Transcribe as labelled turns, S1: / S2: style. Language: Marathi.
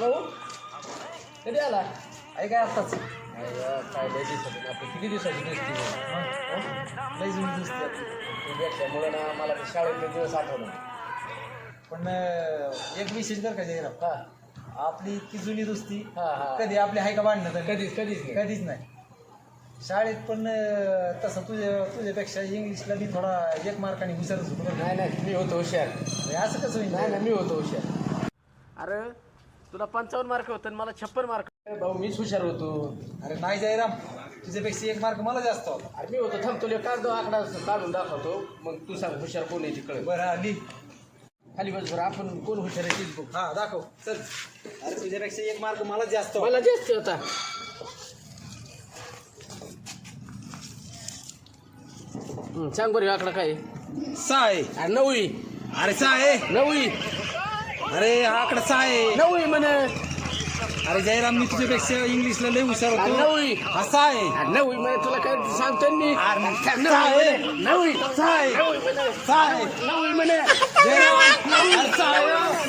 S1: भाऊ कधी आला
S2: आहे काय आत्ताच?
S1: काय लय दिवसातून आपली किती दिवसाची दिसती
S2: लई जुनी दिसते.
S1: तू भेटल्यामुळे ना मला ते शाळेतले दिवस आठवलं.
S2: पण एक विशेष बरं का जयराम?
S1: हा
S2: आपली इतकी जुनी दोस्ती
S1: हा हा.
S2: कधी आपली आहे का भांडणं तर?
S1: कधीच कधीच नाही.
S2: कधीच नाही. शाळेत पण तसं तुझ्या तुझ्यापेक्षा इंग्लिशला मी थोडा एक मार्काने हुशारच होतो का.
S1: नाही नाही मी होतो हुशार.
S2: असं कसं होईल?
S1: नाही नाही मी होतो हुशार. अरे तुला पंचावन्न मार्क होते मला छप्पन मार्क भाऊ मीच हुशार होतो.
S2: अरे नाही जयराम तुझ्यापेक्षा एक मार्क मला जास्त होता.
S1: अरे मी होतो थांब तुला काढतो आकडा काढून दाखवतो. मग तू सांग हुशार कोण आहे तिकडे.
S2: बरं लिह
S1: खाली बस बरं आपण कोण हुशार आहे तीच बघू.
S2: हा दाखव. चल. अरे तुझ्यापेक्षा एक मार्क मला जास्त होता.
S1: मला जास्त होता. हं, सांग बरं आकडा काय आहे?
S2: सहा आहे.
S1: अरे नववी
S2: अरे सहा आहे?
S1: नववी
S2: अरे हा आकडा सहा आहे?
S1: नववी म्हणे.
S2: अरे जयराम मी तुझ्यापेक्षा इंग्लिशला लय हुशार
S1: अरे
S2: होतो
S1: नववी.
S2: हा सहा आहे?
S1: अरे नववी म्हणे तुला काय सांगतो मी?
S2: अरे
S1: नववी.
S2: सहा आहे.
S1: म्हणे. नववी.
S2: सहा आहे.
S1: नववी म्हणे.
S2: सहा आहे.
S1: नववी म्हणे.
S2: जयराम अरे सहा आहे